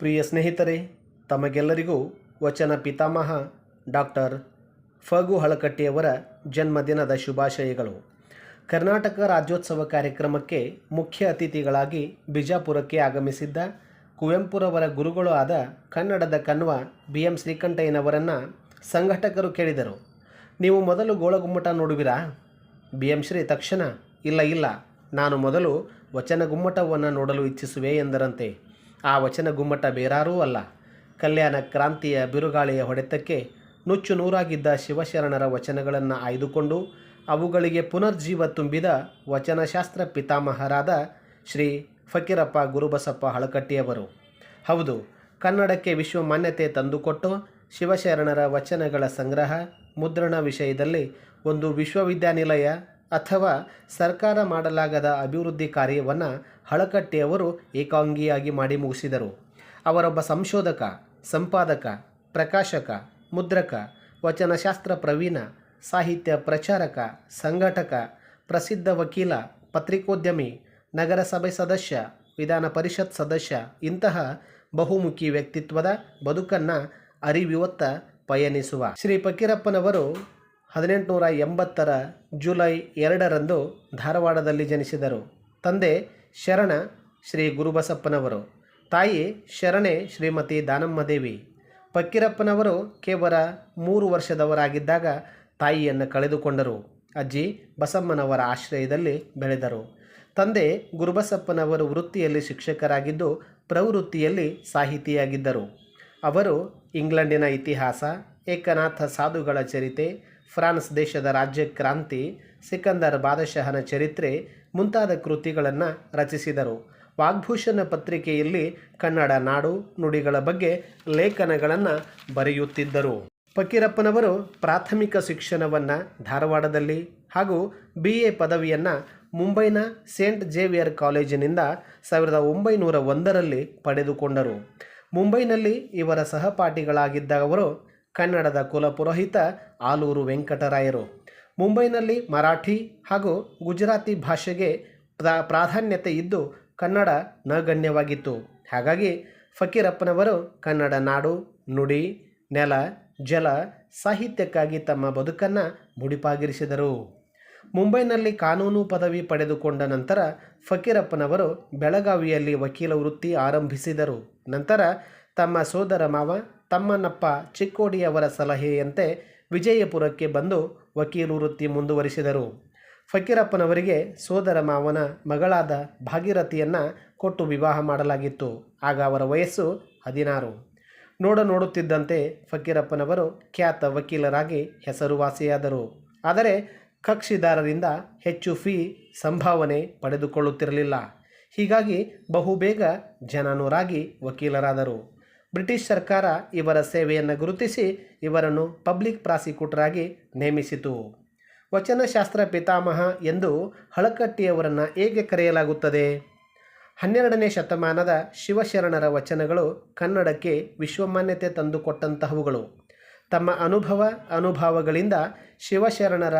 ಪ್ರಿಯ ಸ್ನೇಹಿತರೆ, ತಮಗೆಲ್ಲರಿಗೂ ವಚನ ಪಿತಾಮಹ ಡಾಕ್ಟರ್ ಫಗು ಹಳಕಟ್ಟಿಯವರ ಜನ್ಮದಿನದ ಶುಭಾಶಯಗಳು. ಕರ್ನಾಟಕ ರಾಜ್ಯೋತ್ಸವ ಕಾರ್ಯಕ್ರಮಕ್ಕೆ ಮುಖ್ಯ ಅತಿಥಿಗಳಾಗಿ ಬಿಜಾಪುರಕ್ಕೆ ಆಗಮಿಸಿದ್ದ ಕುವೆಂಪುರವರ ಗುರುಗಳು ಆದ ಕನ್ನಡದ ಕಣ್ವ ಬಿ ಎಂ ಶ್ರೀಕಂಠಯ್ಯನವರನ್ನು ಸಂಘಟಕರು ಕೇಳಿದರು. ನೀವು ಮೊದಲು ಗೋಳಗುಮ್ಮಟ ನೋಡುವಿರಾ? ಬಿ ಎಂ ಶ್ರೀ ತಕ್ಷಣ, ಇಲ್ಲ ಇಲ್ಲ, ನಾನು ಮೊದಲು ವಚನ ಗುಮ್ಮಟವನ್ನು ನೋಡಲು ಇಚ್ಛಿಸುವೆ ಎಂದರಂತೆ. ಆ ವಚನ ಗುಮ್ಮಟ ಬೇರಾರೂ ಅಲ್ಲ. ಕಲ್ಯಾಣ ಕ್ರಾಂತಿಯ ಬಿರುಗಾಳಿಯ ಹೊಡೆತಕ್ಕೆ ನುಚ್ಚು ನೂರಾಗಿದ್ದ ಶಿವಶರಣರ ವಚನಗಳನ್ನು ಆಯ್ದುಕೊಂಡು ಅವುಗಳಿಗೆ ಪುನರ್ಜೀವ ತುಂಬಿದ ವಚನಶಾಸ್ತ್ರ ಪಿತಾಮಹರಾದ ಶ್ರೀ ಫಕೀರಪ್ಪ ಗುರುಬಸಪ್ಪ ಹಳಕಟ್ಟಿಯವರು. ಹೌದು, ಕನ್ನಡಕ್ಕೆ ವಿಶ್ವ ಮಾನ್ಯತೆ ತಂದುಕೊಟ್ಟು ಶಿವಶರಣರ ವಚನಗಳ ಸಂಗ್ರಹ ಮುದ್ರಣ ವಿಷಯದಲ್ಲಿ ಒಂದು ವಿಶ್ವವಿದ್ಯಾನಿಲಯ ಅಥವಾ ಸರ್ಕಾರ ಮಾಡಲಾಗದ ಅಭಿವೃದ್ಧಿ ಕಾರ್ಯವನ್ನು ಹಳಕಟ್ಟೆಯವರು ಏಕಾಂಗಿಯಾಗಿ ಮಾಡಿ ಮುಗಿಸಿದರು. ಅವರೊಬ್ಬ ಸಂಶೋಧಕ, ಸಂಪಾದಕ, ಪ್ರಕಾಶಕ, ಮುದ್ರಕ, ವಚನಶಾಸ್ತ್ರ ಪ್ರವೀಣ, ಸಾಹಿತ್ಯ ಪ್ರಚಾರಕ, ಸಂಘಟಕ, ಪ್ರಸಿದ್ಧ ವಕೀಲ, ಪತ್ರಿಕೋದ್ಯಮಿ, ನಗರಸಭೆ ಸದಸ್ಯ, ವಿಧಾನ ಪರಿಷತ್ ಸದಸ್ಯ ಇಂತಹ ಬಹುಮುಖಿ ವ್ಯಕ್ತಿತ್ವದ ಬದುಕನ್ನು ಅರಿವಿವತ್ತ ಪಯಣಿಸುವ ಶ್ರೀ ಫಕೀರಪ್ಪನವರು ಹದಿನೆಂಟುನೂರ ಎಂಬತ್ತರ ಜುಲೈ ಎರಡರಂದು ಧಾರವಾಡದಲ್ಲಿ ಜನಿಸಿದರು. ತಂದೆ ಶರಣ ಶ್ರೀ ಗುರುಬಸಪ್ಪನವರು, ತಾಯಿ ಶರಣೆ ಶ್ರೀಮತಿ ದಾನಮ್ಮದೇವಿ ಪಕ್ಕಿರಪ್ಪನವರು ಕೇವಲ ಮೂರು ವರ್ಷದವರಾಗಿದ್ದಾಗ ತಾಯಿಯನ್ನು ಕಳೆದುಕೊಂಡರು. ಅಜ್ಜಿ ಬಸಮ್ಮನವರ ಆಶ್ರಯದಲ್ಲಿ ಬೆಳೆದರು. ತಂದೆ ಗುರುಬಸಪ್ಪನವರು ವೃತ್ತಿಯಲ್ಲಿ ಶಿಕ್ಷಕರಾಗಿದ್ದು ಪ್ರವೃತ್ತಿಯಲ್ಲಿ ಸಾಹಿತಿಯಾಗಿದ್ದರು. ಅವರು ಇಂಗ್ಲೆಂಡಿನ ಇತಿಹಾಸ, ಏಕನಾಥ ಸಾಧುಗಳ ಚರಿತೆ ಫ್ರಾನ್ಸ್ ದೇಶದ ರಾಜ್ಯ ಕ್ರಾಂತಿ, ಸಿಕಂದರ್ ಬಾದಶಹನ ಚರಿತ್ರೆ ಮುಂತಾದ ಕೃತಿಗಳನ್ನು ರಚಿಸಿದರು. ವಾಗ್ಭೂಷಣ ಪತ್ರಿಕೆಯಲ್ಲಿ ಕನ್ನಡ ನಾಡು ನುಡಿಗಳ ಬಗ್ಗೆ ಲೇಖನಗಳನ್ನು ಬರೆಯುತ್ತಿದ್ದರು. ಫಕೀರಪ್ಪನವರು ಪ್ರಾಥಮಿಕ ಶಿಕ್ಷಣವನ್ನು ಧಾರವಾಡದಲ್ಲಿ ಹಾಗೂ ಬಿ ಎ ಪದವಿಯನ್ನು ಮುಂಬೈನ ಸೇಂಟ್ ಜೇವಿಯರ್ ಕಾಲೇಜಿನಿಂದ ಸಾವಿರದ ಒಂಬೈನೂರ ಒಂದರಲ್ಲಿ ಪಡೆದುಕೊಂಡರು. ಮುಂಬೈನಲ್ಲಿ ಇವರ ಸಹಪಾಠಿಗಳಾಗಿದ್ದ ಅವರು ಕನ್ನಡದ ಕುಲಪುರೋಹಿತ ಆಲೂರು ವೆಂಕಟರಾಯರು. ಮುಂಬೈನಲ್ಲಿ ಮರಾಠಿ ಹಾಗೂ ಗುಜರಾತಿ ಭಾಷೆಗೆ ಪ್ರಾ, ಪ್ರಾಧಾನ್ಯತೆ ಇದ್ದು ಕನ್ನಡ ನಗಣ್ಯವಾಗಿತ್ತು. ಹಾಗಾಗಿ ಫಕೀರಪ್ಪನವರು ಕನ್ನಡ ನಾಡು, ನುಡಿ, ನೆಲ, ಜಲ ಸಾಹಿತ್ಯಕ್ಕಾಗಿ ತಮ್ಮ ಬದುಕನ್ನು ಮುಡಿಪಾಗಿರಿಸಿದರು. ಮುಂಬೈನಲ್ಲಿ ಕಾನೂನು ಪದವಿ ಪಡೆದುಕೊಂಡ ನಂತರ ಫಕೀರಪ್ಪನವರು ಬೆಳಗಾವಿಯಲ್ಲಿ ವಕೀಲ ವೃತ್ತಿ ಆರಂಭಿಸಿದರು. ನಂತರ ತಮ್ಮ ಸೋದರ ಮಾವ ತಮ್ಮನಪ್ಪ ಚಿಕ್ಕೋಡಿಯವರ ಸಲಹೆಯಂತೆ ವಿಜಯಪುರಕ್ಕೆ ಬಂದು ವಕೀಲು ವೃತ್ತಿ ಮುಂದುವರಿಸಿದರು. ಫಕೀರಪ್ಪನವರಿಗೆ ಸೋದರ ಮಾವನ ಮಗಳಾದ ಭಾಗೀರಥಿಯನ್ನು ಕೊಟ್ಟು ವಿವಾಹ ಮಾಡಲಾಗಿತ್ತು. ಆಗ ಅವರ ವಯಸ್ಸು ಹದಿನಾರು. ನೋಡ ನೋಡುತ್ತಿದ್ದಂತೆ ಫಕೀರಪ್ಪನವರು ಖ್ಯಾತ ವಕೀಲರಾಗಿ ಹೆಸರುವಾಸಿಯಾದರು. ಆದರೆ ಕಕ್ಷಿದಾರರಿಂದ ಹೆಚ್ಚು ಫೀ ಸಂಭಾವನೆ ಪಡೆದುಕೊಳ್ಳುತ್ತಿರಲಿಲ್ಲ. ಹೀಗಾಗಿ ಬಹುಬೇಗ ಜನನೂರಾಗಿ ವಕೀಲರಾದರು. ಬ್ರಿಟಿಷ್ ಸರ್ಕಾರ ಇವರ ಸೇವೆಯನ್ನು ಗುರುತಿಸಿ ಇವರನ್ನು ಪಬ್ಲಿಕ್ ಪ್ರಾಸಿಕ್ಯೂಟರಾಗಿ ನೇಮಿಸಿತು. ವಚನಶಾಸ್ತ್ರ ಪಿತಾಮಹ ಎಂದು ಹಳಕಟ್ಟಿಯವರನ್ನು ಹೇಗೆ ಕರೆಯಲಾಗುತ್ತದೆ? ಹನ್ನೆರಡನೇ ಶತಮಾನದ ಶಿವಶರಣರ ವಚನಗಳು ಕನ್ನಡಕ್ಕೆ ವಿಶ್ವಮಾನ್ಯತೆ ತಂದುಕೊಟ್ಟಂತಹವುಗಳು. ತಮ್ಮ ಅನುಭವ, ಅನುಭವಗಳಿಂದ ಶಿವಶರಣರ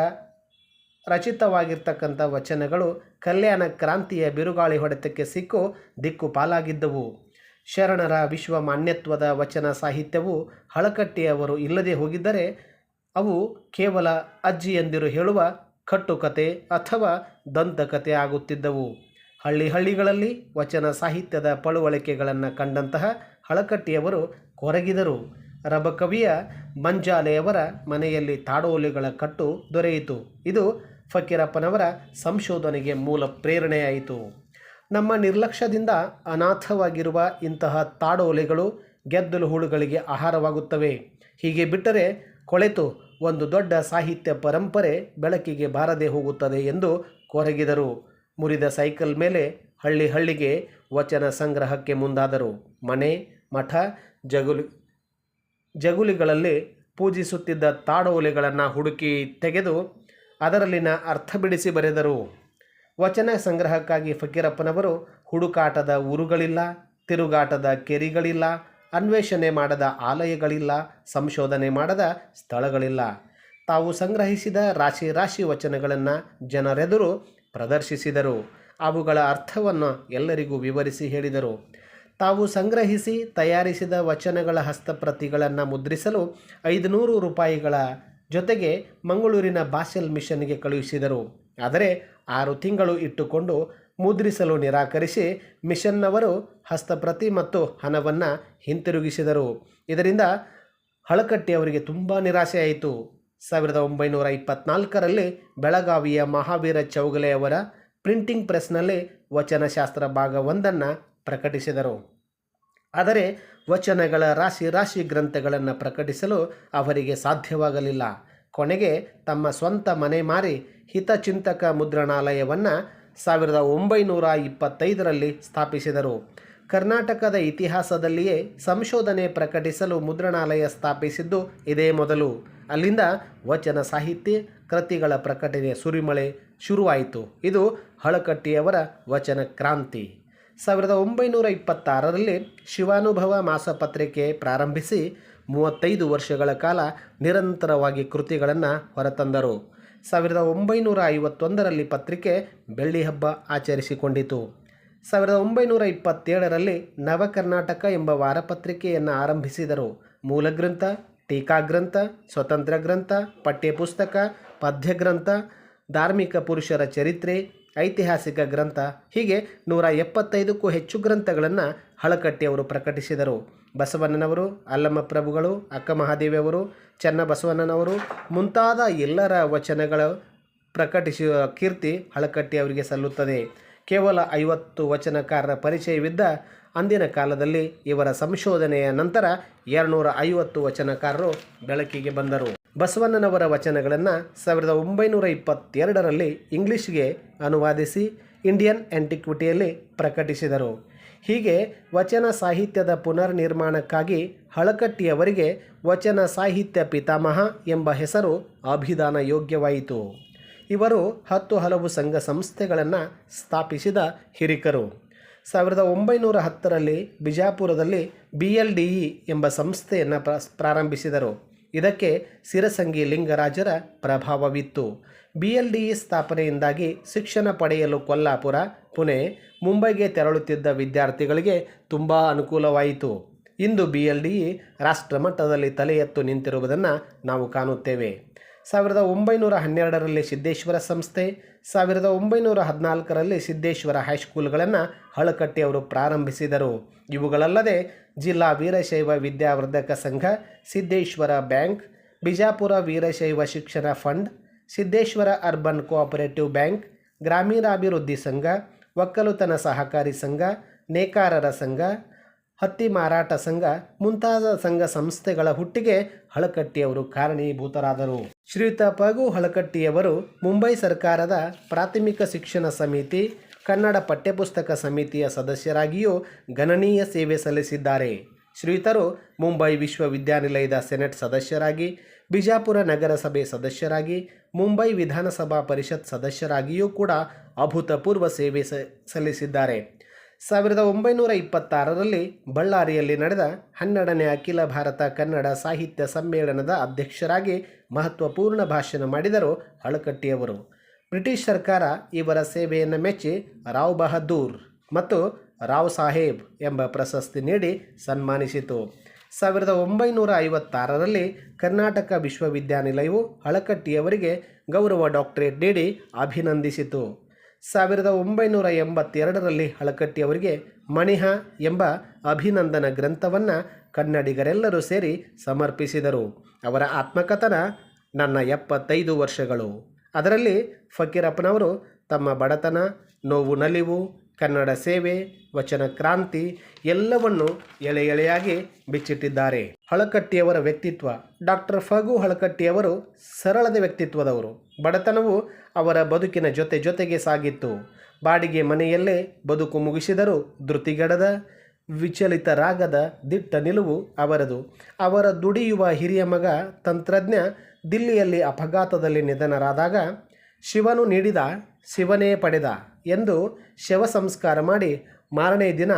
ರಚಿತವಾಗಿರ್ತಕ್ಕಂಥ ವಚನಗಳು ಕಲ್ಯಾಣ ಕ್ರಾಂತಿಯ ಬಿರುಗಾಳಿ ಹೊಡೆತಕ್ಕೆ ಸಿಕ್ಕು ದಿಕ್ಕು ಪಾಲಾಗಿದ್ದವು ಶರಣರ ವಿಶ್ವ ಮಾನ್ಯತ್ವದ ವಚನ ಸಾಹಿತ್ಯವು ಹಳಕಟ್ಟಿಯವರು ಇಲ್ಲದೆ ಹೋಗಿದ್ದರೆ ಅವು ಕೇವಲ ಅಜ್ಜಿಯಂದಿರು ಹೇಳುವ ಕಟ್ಟುಕತೆ ಅಥವಾ ದಂತಕತೆ ಆಗುತ್ತಿದ್ದವು. ಹಳ್ಳಿ ಹಳ್ಳಿಗಳಲ್ಲಿ ವಚನ ಸಾಹಿತ್ಯದ ಪಳುವಳಿಕೆಗಳನ್ನು ಕಂಡಂತಹ ಹಳಕಟ್ಟಿಯವರು ಕೊರಗಿದರು. ರಬಕವಿಯ ಮಂಜಾಲೆಯವರ ಮನೆಯಲ್ಲಿ ತಾಡೋಲಿಗಳ ಕಟ್ಟು ದೊರೆಯಿತು. ಇದು ಫಕೀರಪ್ಪನವರ ಸಂಶೋಧನೆಗೆ ಮೂಲ ಪ್ರೇರಣೆಯಾಯಿತು. ನಮ್ಮ ನಿರ್ಲಕ್ಷ್ಯದಿಂದ ಅನಾಥವಾಗಿರುವ ಇಂತಹ ತಾಡೋಲೆಗಳು ಗೆದ್ದಲು ಹುಳುಗಳಿಗೆ ಆಹಾರವಾಗುತ್ತವೆ. ಹೀಗೆ ಬಿಟ್ಟರೆ ಕೊಳೆತು ಒಂದು ದೊಡ್ಡ ಸಾಹಿತ್ಯ ಪರಂಪರೆ ಬೆಳಕಿಗೆ ಬಾರದೆ ಹೋಗುತ್ತದೆ ಎಂದು ಕೊರಗಿದರು. ಮುರಿದ ಸೈಕಲ್ ಮೇಲೆ ಹಳ್ಳಿ ಹಳ್ಳಿಗೆ ವಚನ ಸಂಗ್ರಹಕ್ಕೆ ಮುಂದಾದರು. ಮನೆ, ಮಠ, ಜಗುಲಿ, ಜಗುಲಿಗಳಲ್ಲಿ ಪೂಜಿಸುತ್ತಿದ್ದ ತಾಡೋಲೆಗಳನ್ನು ಹುಡುಕಿ ತೆಗೆದು ಅದರಲ್ಲಿನ ಅರ್ಥ ಬಿಡಿಸಿ ಬರೆದರು. ವಚನ ಸಂಗ್ರಹಕ್ಕಾಗಿ ಫಕೀರಪ್ಪನವರು ಹುಡುಕಾಟದ ಊರುಗಳಿಲ್ಲ, ತಿರುಗಾಟದ ಕೆರಿಗಳಿಲ್ಲ, ಅನ್ವೇಷಣೆ ಮಾಡದ ಆಲಯಗಳಿಲ್ಲ, ಸಂಶೋಧನೆ ಮಾಡದ ಸ್ಥಳಗಳಿಲ್ಲ. ತಾವು ಸಂಗ್ರಹಿಸಿದ ರಾಶಿ ರಾಶಿ ವಚನಗಳನ್ನು ಜನರೆದುರು ಪ್ರದರ್ಶಿಸಿದರು. ಅವುಗಳ ಅರ್ಥವನ್ನು ಎಲ್ಲರಿಗೂ ವಿವರಿಸಿ ಹೇಳಿದರು. ತಾವು ಸಂಗ್ರಹಿಸಿ ತಯಾರಿಸಿದ ವಚನಗಳ ಹಸ್ತಪ್ರತಿಗಳನ್ನು ಮುದ್ರಿಸಲು ಐದುನೂರು ರೂಪಾಯಿಗಳ ಜೊತೆಗೆ ಮಂಗಳೂರಿನ ಬಾಸೆಲ್ ಮಿಷನ್ಗೆ ಕಳುಹಿಸಿದರು. ಆದರೆ ಆರು ತಿಂಗಳು ಇಟ್ಟುಕೊಂಡು ಮುದ್ರಿಸಲು ನಿರಾಕರಿಸಿ ಮಿಷನ್ನವರು ಹಸ್ತಪ್ರತಿ ಮತ್ತು ಹಣವನ್ನು ಹಿಂತಿರುಗಿಸಿದರು. ಇದರಿಂದ ಹಳಕಟ್ಟಿ ಅವರಿಗೆ ತುಂಬ ನಿರಾಸೆಯಾಯಿತು. ಸಾವಿರದ ಒಂಬೈನೂರ ಇಪ್ಪತ್ನಾಲ್ಕರಲ್ಲಿ ಬೆಳಗಾವಿಯ ಮಹಾವೀರ ಚೌಗಲೆ ಅವರ ಪ್ರಿಂಟಿಂಗ್ ಪ್ರೆಸ್ನಲ್ಲಿ ವಚನಶಾಸ್ತ್ರ ಭಾಗ ಒಂದನ್ನು ಪ್ರಕಟಿಸಿದರು. ಆದರೆ ವಚನಗಳ ರಾಶಿ ರಾಶಿ ಗ್ರಂಥಗಳನ್ನು ಪ್ರಕಟಿಸಲು ಅವರಿಗೆ ಸಾಧ್ಯವಾಗಲಿಲ್ಲ. ಕೊನೆಗೆ ತಮ್ಮ ಸ್ವಂತ ಮನೆ ಮಾರಿ ಹಿತಚಿಂತಕ ಮುದ್ರಣಾಲಯವನ್ನು ಸಾವಿರದ ಒಂಬೈನೂರ ಇಪ್ಪತ್ತೈದರಲ್ಲಿ ಸ್ಥಾಪಿಸಿದರು. ಕರ್ನಾಟಕದ ಇತಿಹಾಸದಲ್ಲಿಯೇ ಸಂಶೋಧನೆ ಪ್ರಕಟಿಸಲು ಮುದ್ರಣಾಲಯ ಸ್ಥಾಪಿಸಿದ್ದು ಇದೇ ಮೊದಲು. ಅಲ್ಲಿಂದ ವಚನ ಸಾಹಿತ್ಯ, ಕೃತಿಗಳ ಪ್ರಕಟಣೆ ಸುರಿಮಳೆ ಶುರುವಾಯಿತು. ಇದು ಹಳಕಟ್ಟಿಯವರ ವಚನ ಕ್ರಾಂತಿ. ಸಾವಿರದ ಒಂಬೈನೂರ ಇಪ್ಪತ್ತಾರರಲ್ಲಿ ಶಿವಾನುಭವ ಮಾಸಪತ್ರಿಕೆ ಪ್ರಾರಂಭಿಸಿ ಮೂವತ್ತೈದು ವರ್ಷಗಳ ಕಾಲ ನಿರಂತರವಾಗಿ ಕೃತಿಗಳನ್ನು ಹೊರತಂದರು. ಸಾವಿರದ ಒಂಬೈನೂರ ಐವತ್ತೊಂದರಲ್ಲಿ ಪತ್ರಿಕೆ ಬೆಳ್ಳಿ ಹಬ್ಬ ಆಚರಿಸಿಕೊಂಡಿತು. ಸಾವಿರದ ಒಂಬೈನೂರ ಇಪ್ಪತ್ತೇಳರಲ್ಲಿ ನವಕರ್ನಾಟಕ ಎಂಬ ವಾರಪತ್ರಿಕೆಯನ್ನು ಆರಂಭಿಸಿದರು. ಮೂಲಗ್ರಂಥ, ಟೀಕಾಗ್ರಂಥ, ಸ್ವತಂತ್ರ ಗ್ರಂಥ, ಪಠ್ಯಪುಸ್ತಕ, ಪದ್ಯಗ್ರಂಥ, ಧಾರ್ಮಿಕ ಪುರುಷರ ಚರಿತ್ರೆ, ಐತಿಹಾಸಿಕ ಗ್ರಂಥ ಹೀಗೆ ನೂರ ಎಪ್ಪತ್ತೈದಕ್ಕೂ ಹೆಚ್ಚು ಗ್ರಂಥಗಳನ್ನು ಹಳಕಟ್ಟಿಯವರು ಪ್ರಕಟಿಸಿದರು. ಬಸವಣ್ಣನವರು, ಅಲ್ಲಮ್ಮ ಪ್ರಭುಗಳು, ಅಕ್ಕ ಮಹಾದೇವಿಯವರು ಚನ್ನಬಸವಣ್ಣನವರು ಮುಂತಾದ ಎಲ್ಲರ ವಚನಗಳ ಪ್ರಕಟಿಸುವ ಕೀರ್ತಿ ಹಳಕಟ್ಟಿ ಅವರಿಗೆ ಸಲ್ಲುತ್ತದೆ. ಕೇವಲ ಐವತ್ತು ವಚನಕಾರರ ಪರಿಚಯವಿದ್ದ ಅಂದಿನ ಕಾಲದಲ್ಲಿ ಇವರ ಸಂಶೋಧನೆಯ ನಂತರ ಎರಡುನೂರ ಐವತ್ತು ವಚನಕಾರರು ಬೆಳಕಿಗೆ ಬಂದರು. ಬಸವಣ್ಣನವರ ವಚನಗಳನ್ನು ಸಾವಿರದ ಒಂಬೈನೂರ ಇಪ್ಪತ್ತೆರಡರಲ್ಲಿ ಇಂಗ್ಲಿಷ್ಗೆ ಅನುವಾದಿಸಿ ಇಂಡಿಯನ್ ಆ್ಯಂಟಿಕ್ವಿಟಿಯಲ್ಲಿ ಪ್ರಕಟಿಸಿದರು. ಹೀಗೆ ವಚನ ಸಾಹಿತ್ಯದ ಪುನರ್ನಿರ್ಮಾಣಕ್ಕಾಗಿ ಹಳಕಟ್ಟಿಯವರಿಗೆ ವಚನ ಸಾಹಿತ್ಯ ಪಿತಾಮಹ ಎಂಬ ಹೆಸರು ಅಭಿದಾನ ಯೋಗ್ಯವಾಯಿತು ಇವರು ಹತ್ತು ಹಲವು ಸಂಘ ಸಂಸ್ಥೆಗಳನ್ನು ಸ್ಥಾಪಿಸಿದ ಹಿರಿಕರು. ಸಾವಿರದ ಒಂಬೈನೂರ ಹತ್ತರಲ್ಲಿ ಬಿಜಾಪುರದಲ್ಲಿ ಬಿ ಎಲ್ ಡಿ ಇ ಎಂಬ ಸಂಸ್ಥೆಯನ್ನು ಪ್ರ, ಪ್ರಾರಂಭಿಸಿದರು. ಇದಕ್ಕೆ ಸಿರಸಂಗಿ ಲಿಂಗರಾಜರ ಪ್ರಭಾವವಿತ್ತು. ಬಿ ಸ್ಥಾಪನೆಯಿಂದಾಗಿ ಶಿಕ್ಷಣ ಪಡೆಯಲು ಕೊಲ್ಲಾಪುರ, ಪುಣೆ, ಮುಂಬೈಗೆ ತೆರಳುತ್ತಿದ್ದ ವಿದ್ಯಾರ್ಥಿಗಳಿಗೆ ತುಂಬ ಅನುಕೂಲವಾಯಿತು. ಇಂದು ಬಿ ಎಲ್ ಡಿ ಇ ರಾಷ್ಟ್ರಮಟ್ಟದಲ್ಲಿ ತಲೆ ಎತ್ತು ನಿಂತಿರುವುದನ್ನು ನಾವು ಕಾಣುತ್ತೇವೆ. ಸಾವಿರದ ಒಂಬೈನೂರ ಹನ್ನೆರಡರಲ್ಲಿ ಸಿದ್ದೇಶ್ವರ ಸಂಸ್ಥೆ, ಸಾವಿರದ ಒಂಬೈನೂರ ಹದಿನಾಲ್ಕರಲ್ಲಿ ಸಿದ್ದೇಶ್ವರ ಹೈಸ್ಕೂಲ್ಗಳನ್ನು ಹಳಕಟ್ಟಿ ಅವರು ಪ್ರಾರಂಭಿಸಿದರು. ಇವುಗಳಲ್ಲದೆ ಜಿಲ್ಲಾ ವೀರಶೈವ ವಿದ್ಯಾವರ್ಧಕ ಸಂಘ, Siddeshwara bank, Bijapur Veerashaiva Shikshana fund, Siddeshwar urban cooperative bank, ಗ್ರಾಮೀಣಾಭಿವೃದ್ಧಿ ಸಂಘ, ಒಕ್ಕಲುತನ ಸಹಕಾರಿ ಸಂಘ, ನೇಕಾರರ ಸಂಘ ಹತ್ತಿ ಮಾರಾಟ ಸಂಘ, ಮುಂತಾದ ಸಂಘ ಸಂಸ್ಥೆಗಳ ಹುಟ್ಟಿಗೆ ಹಳಕಟ್ಟಿಯವರು ಕಾರಣೀಭೂತರಾದರು. ಶ್ರೀಯುತ ಪಗು ಹಳಕಟ್ಟಿಯವರು ಮುಂಬೈ ಸರ್ಕಾರದ ಪ್ರಾಥಮಿಕ ಶಿಕ್ಷಣ ಸಮಿತಿ, ಕನ್ನಡ ಪಠ್ಯಪುಸ್ತಕ ಸಮಿತಿಯ ಸದಸ್ಯರಾಗಿಯೂ ಗಣನೀಯ ಸೇವೆ ಸಲ್ಲಿಸಿದ್ದಾರೆ. ಶ್ರೀಯುತರು ಮುಂಬೈ ವಿಶ್ವವಿದ್ಯಾನಿಲಯದ ಸೆನೆಟ್ ಸದಸ್ಯರಾಗಿ, ಬಿಜಾಪುರ ನಗರಸಭೆ ಸದಸ್ಯರಾಗಿ, ಮುಂಬೈ ವಿಧಾನಸಭಾ ಪರಿಷತ್ ಸದಸ್ಯರಾಗಿಯೂ ಕೂಡ ಅಭೂತಪೂರ್ವ ಸೇವೆ ಸಲ್ಲಿಸಿದ್ದಾರೆ. ಸಾವಿರದ ಒಂಬೈನೂರ ಇಪ್ಪತ್ತಾರರಲ್ಲಿ ಬಳ್ಳಾರಿಯಲ್ಲಿ ನಡೆದ ಹನ್ನೆರಡನೇ ಅಖಿಲ ಭಾರತ ಕನ್ನಡ ಸಾಹಿತ್ಯ ಸಮ್ಮೇಳನದ ಅಧ್ಯಕ್ಷರಾಗಿ ಮಹತ್ವಪೂರ್ಣ ಭಾಷಣ ಮಾಡಿದರು ಹಳಕಟ್ಟಿಯವರು ಬ್ರಿಟಿಷ್ ಸರ್ಕಾರ ಇವರ ಸೇವೆಯನ್ನು ಮೆಚ್ಚಿ ರಾವ್ ಬಹದ್ದೂರ್ ಮತ್ತು ರಾವ್ ಸಾಹೇಬ್ ಎಂಬ ಪ್ರಶಸ್ತಿ ನೀಡಿ ಸನ್ಮಾನಿಸಿತು. ಸಾವಿರದ ಒಂಬೈನೂರ ಐವತ್ತಾರರಲ್ಲಿ ಕರ್ನಾಟಕ ವಿಶ್ವವಿದ್ಯಾನಿಲಯವು ಹಳಕಟ್ಟಿಯವರಿಗೆ ಗೌರವ ಡಾಕ್ಟರೇಟ್ ನೀಡಿ ಅಭಿನಂದಿಸಿತು. ಸಾವಿರದ ಒಂಬೈನೂರ ಎಂಬತ್ತೆರಡರಲ್ಲಿ ಹಳಕಟ್ಟಿ ಅವರಿಗೆ ಮಣಿಹ ಎಂಬ ಅಭಿನಂದನ ಗ್ರಂಥವನ್ನು ಕನ್ನಡಿಗರೆಲ್ಲರೂ ಸೇರಿ ಸಮರ್ಪಿಸಿದರು. ಅವರ ಆತ್ಮಕಥನ ನನ್ನ ಎಪ್ಪತ್ತೈದು ವರ್ಷಗಳು. ಅದರಲ್ಲಿ ಫಕೀರಪ್ಪನವರು ತಮ್ಮ ಬಡತನ, ನೋವು, ನಲಿವು ಕನ್ನಡ ಸೇವೆ, ವಚನ ಕ್ರಾಂತಿ ಎಲ್ಲವನ್ನು ಎಳೆ ಎಳೆಯಾಗಿ ಬಿಚ್ಚಿಟ್ಟಿದ್ದಾರೆ. ಹಳಕಟ್ಟಿಯವರ ವ್ಯಕ್ತಿತ್ವ ಡಾಕ್ಟರ್ ಫಗು ಹಳಕಟ್ಟಿಯವರು ಸರಳದ ವ್ಯಕ್ತಿತ್ವದವರು. ಬಡತನವು ಅವರ ಬದುಕಿನ ಜೊತೆ ಜೊತೆಗೆ ಸಾಗಿತ್ತು. ಬಾಡಿಗೆ ಮನೆಯಲ್ಲೇ ಬದುಕು ಮುಗಿಸಿದರೂ ಧೃತಿಗಡದ, ವಿಚಲಿತರಾಗದ ದಿಟ್ಟ ನಿಲುವು ಅವರದು. ಅವರ ದುಡಿಯುವ ಹಿರಿಯ ಮಗ ತಂತ್ರಜ್ಞ ದಿಲ್ಲಿಯಲ್ಲಿ ಅಪಘಾತದಲ್ಲಿ ನಿಧನರಾದಾಗ ಶಿವನು ನೀಡಿದ ಶಿವನೇ ಪಡೆದ. ಎಂದು ಶವ ಸಂಸ್ಕಾರ ಮಾಡಿ ಮಾರನೇ ದಿನ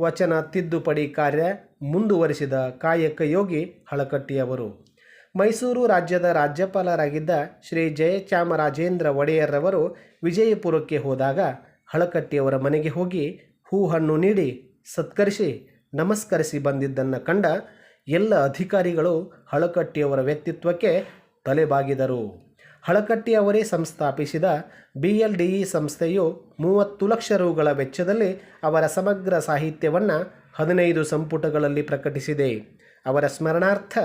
ವಚನ ತಿದ್ದುಪಡಿ ಕಾರ್ಯ ಮುಂದುವರಿಸಿದ ಕಾಯಕ ಯೋಗಿ ಹಳಕಟ್ಟಿಯವರು. ಮೈಸೂರು ರಾಜ್ಯದ ರಾಜ್ಯಪಾಲರಾಗಿದ್ದ ಶ್ರೀ ಜಯಚಾಮರಾಜೇಂದ್ರ ಒಡೆಯರ್ರವರು ವಿಜಯಪುರಕ್ಕೆ ಹೋದಾಗ ಹಳಕಟ್ಟಿಯವರ ಮನೆಗೆ ಹೋಗಿ ಹೂ ಹಣ್ಣು ನೀಡಿ ಸತ್ಕರಿಸಿ ನಮಸ್ಕರಿಸಿ ಬಂದಿದ್ದನ್ನು ಕಂಡ ಎಲ್ಲ ಅಧಿಕಾರಿಗಳು ಹಳಕಟ್ಟಿಯವರ ವ್ಯಕ್ತಿತ್ವಕ್ಕೆ ತಲೆಬಾಗಿದರು. ಹಳಕಟ್ಟಿ ಅವರೇ ಸಂಸ್ಥಾಪಿಸಿದ ಬಿ ಸಂಸ್ಥೆಯು ಮೂವತ್ತು ಲಕ್ಷ ರುಗಳ ವೆಚ್ಚದಲ್ಲಿ ಅವರ ಸಮಗ್ರ ಸಾಹಿತ್ಯವನ್ನು ಹದಿನೈದು ಸಂಪುಟಗಳಲ್ಲಿ ಪ್ರಕಟಿಸಿದೆ. ಅವರ ಸ್ಮರಣಾರ್ಥ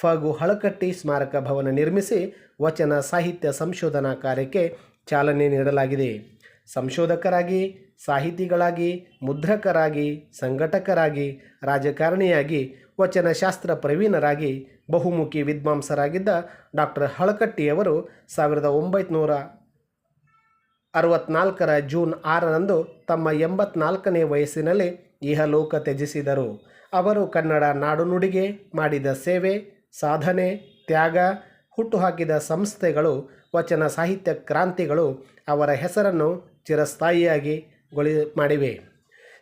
ಫಗು ಹಳಕಟ್ಟಿ ಸ್ಮಾರಕ ಭವನ ನಿರ್ಮಿಸಿ ವಚನ ಸಾಹಿತ್ಯ ಸಂಶೋಧನಾ ಕಾರ್ಯಕ್ಕೆ ಚಾಲನೆ ನೀಡಲಾಗಿದೆ. ಸಂಶೋಧಕರಾಗಿ, ಸಾಹಿತಿಗಳಾಗಿ, ಮುದ್ರಕರಾಗಿ, ಸಂಘಟಕರಾಗಿ, ರಾಜಕಾರಣಿಯಾಗಿ, ವಚನಶಾಸ್ತ್ರ ಪ್ರವೀಣರಾಗಿ ಬಹುಮುಖಿ ವಿದ್ವಾಂಸರಾಗಿದ್ದ ಡಾಕ್ಟರ್ ಹಳಕಟ್ಟಿಯವರು ಸಾವಿರದ ಒಂಬೈನೂರ ಅರವತ್ನಾಲ್ಕರ ಜೂನ್ ಆರರಂದು ತಮ್ಮ ಎಂಬತ್ನಾಲ್ಕನೇ ವಯಸ್ಸಿನಲ್ಲಿ ಇಹಲೋಕ ತ್ಯಜಿಸಿದರು. ಅವರು ಕನ್ನಡ ನಾಡುನುಡಿಗೆ ಮಾಡಿದ ಸೇವೆ, ಸಾಧನೆ, ತ್ಯಾಗ, ಹುಟ್ಟುಹಾಕಿದ ಸಂಸ್ಥೆಗಳು, ವಚನ ಸಾಹಿತ್ಯ ಕ್ರಾಂತಿಗಳು ಅವರ ಹೆಸರನ್ನು ಚಿರಸ್ಥಾಯಿಯಾಗಿ ಗೊಳಿ ಮಾಡಿವೆ.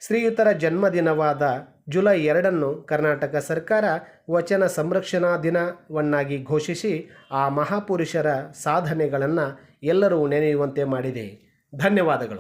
ಶ್ರೀಯುತರ ಜನ್ಮದಿನವಾದ ಜುಲೈ ಎರಡನ್ನು ಕರ್ನಾಟಕ ಸರ್ಕಾರ ವಚನ ಸಂರಕ್ಷಣಾ ದಿನವನ್ನಾಗಿ ಘೋಷಿಸಿ ಆ ಮಹಾಪುರುಷರ ಸಾಧನೆಗಳನ್ನು ಎಲ್ಲರೂ ನೆನೆಯುವಂತೆ ಮಾಡಿದೆ. ಧನ್ಯವಾದಗಳು.